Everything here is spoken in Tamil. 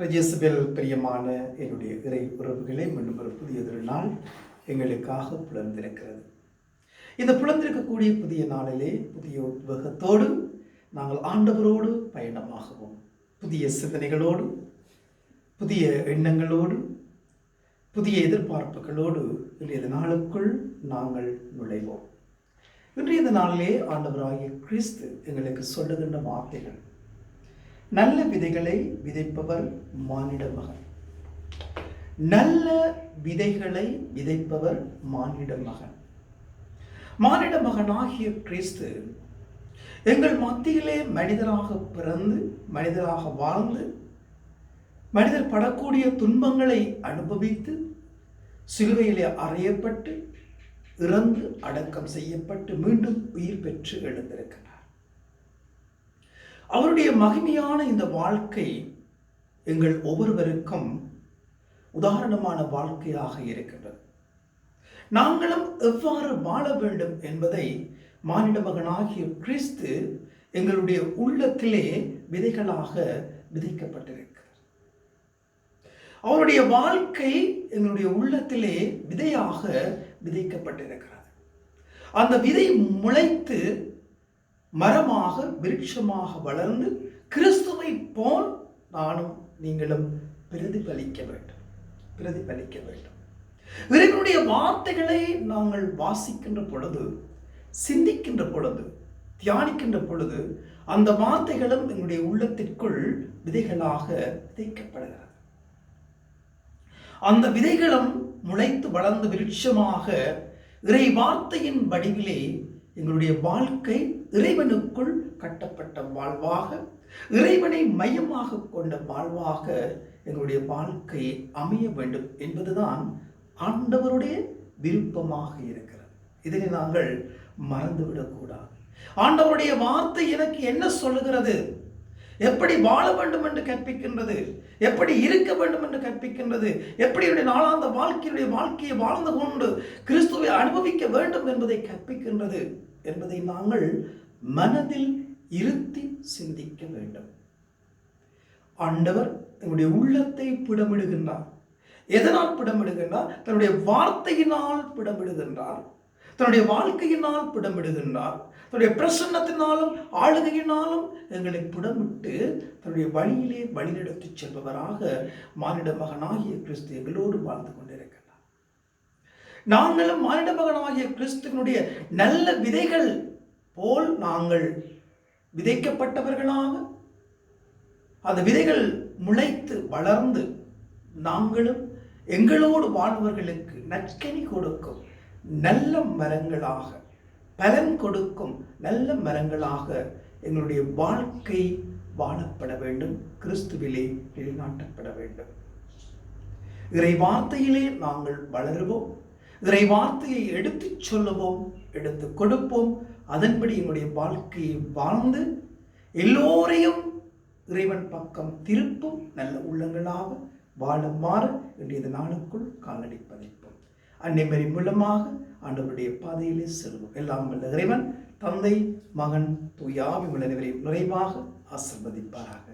பிரஜேசுபெல் பிரியமான என்னுடைய இறை உறவுகளை மீண்டும் ஒரு புதியதொரு நாள் எங்களுக்காக புலர்ந்திருக்கிறது இந்த புலர்ந்திருக்கக்கூடிய புதிய நாளிலே புதிய உத்வேகத்தோடு நாங்கள் ஆண்டவரோடு பயணமாகவும் புதிய சிந்தனைகளோடு புதிய எண்ணங்களோடு புதிய எதிர்பார்ப்புகளோடு இன்றைய நாளுக்குள் நாங்கள் நுழைவோம். இன்றைய நாளிலே ஆண்டவராகிய கிறிஸ்து எங்களுக்கு சொல்லுகின்ற வார்த்தைகள் நல்ல விதைகளை விதைப்பவர் மானிட மகன். நல்ல விதைகளை விதைப்பவர் மானிட மகன். மானிட மகனாகிய கிறிஸ்து எங்கள் மத்தியிலே மனிதராக பிறந்து மனிதராக வாழ்ந்து மனிதர் படக்கூடிய துன்பங்களை அனுபவித்து சிலுவையிலே அறையப்பட்டு இறந்து அடக்கம் செய்யப்பட்டு மீண்டும் உயிர் பெற்று எழுந்திருக்கிறார். அவருடைய மகிமையான இந்த வாழ்க்கை எங்கள் ஒவ்வொருவருக்கும் உதாரணமான வாழ்க்கையாக இருக்கின்றது. நாங்களும் எவ்வாறு வாழ வேண்டும் என்பதை மானிட மகனாகிய கிறிஸ்து எங்களுடைய உள்ளத்திலே விதைகளாக விதைக்கப்பட்டிருக்கிறது அவருடைய வாழ்க்கை எங்களுடைய உள்ளத்திலே விதையாக விதைக்கப்பட்டிருக்கிறது. அந்த விதை முளைத்து மரமாக விருட்சமாக வளர்ந்து கிறிஸ்துவை போல் நானும் நீங்களும் பிரதிபலிக்க வேண்டும். பிரதிபலிக்க வேண்டும். இறைவனுடைய வார்த்தைகளை நாங்கள் வாசிக்கின்ற பொழுது சிந்திக்கின்ற பொழுது தியானிக்கின்ற பொழுது அந்த வார்த்தைகளும் எங்களுடைய உள்ளத்திற்குள் விதைகளாக விதைக்கப்படுகிறது. அந்த விதைகளும் முளைத்து வளர்ந்து விருட்சமாக இறை வார்த்தையின் வடிவிலே எங்களுடைய வாழ்க்கை இறைவனுக்குள் கட்டப்பட்ட வாழ்வாக இறைவனை மையமாக கொண்ட வாழ்வாக எங்களுடைய வாழ்க்கை அமைய வேண்டும் என்பதுதான் ஆண்டவருடைய விருப்பமாக இருக்கிறது. இதனை நாங்கள் மறந்துவிடக்கூடாது ஆண்டவருடைய வார்த்தை எனக்கு என்ன சொல்லுகிறது? எப்படி வாழ வேண்டும் என்று கற்பிக்கின்றது? எப்படி இருக்க வேண்டும் என்று கற்பிக்கின்றது? எப்படி என்னுடைய நாளாந்த வாழ்க்கையுடைய வாழ்க்கையை வாழ்ந்து கொண்டு கிறிஸ்து அனுபவிக்க வேண்டும் என்பதை கற்பிக்கின்றது என்பதை நாங்கள் மனதில் இருத்தி சிந்திக்க வேண்டும். ஆண்டவர் எங்களுடைய உள்ளத்தை பிடமிடுகின்றார். எதனால் பிடமிடுகின்றார்? தன்னுடைய வார்த்தையினால் பிடமிடுகின்றார். தன்னுடைய வாழ்க்கையினால் பிடமிடுகின்றார். தன்னுடைய பிரசன்னத்தினாலும் ஆளுகையினாலும் எங்களை புடமிட்டு தன்னுடைய வழியிலே வழிநடத்தி செல்பவராக மானிட மகனாகிய கிறிஸ்து எங்களோடு வாழ்ந்து கொண்டிருக்கிறார். நாங்களும் மானிட மகனாகிய கிறிஸ்துவனுடைய நல்ல விதைகள் போல் நாங்கள் விதைக்கப்பட்டவர்களாக. அந்த விதைகள் முளைத்து வளர்ந்து நாங்களும் எங்களோடு வாழ்வர்களுக்கு நற்கனி கொடுக்கும் நல்ல மரங்களாக பலன் கொடுக்கும் நல்ல மரங்களாக எங்களுடைய வாழ்க்கை வாழப்பட வேண்டும் கிறிஸ்துவிலே நிலைநாட்டப்பட வேண்டும். இறை வார்த்தையிலே நாங்கள் வளருவோம். இறை வார்த்தையை எடுத்துச் சொல்லுவோம் எடுத்து கொடுப்போம். அதன்படி என்னுடைய வாழ்க்கையை வாழ்ந்து எல்லோரையும் இறைவன் பக்கம் திருப்பும். நல்ல உள்ளங்களாக வாழ மாற இன்றைய நாளுக்குள் காலடி பதிப்போம். அன்னைமறி மூலமாக ஆண்டவருடைய பாதையிலே செல்வோம். எல்லாம் வல்ல இறைவன் தந்தை மகன் தூயாவி உள்ள நிறைவாக ஆசிர்வதிப்பாராக.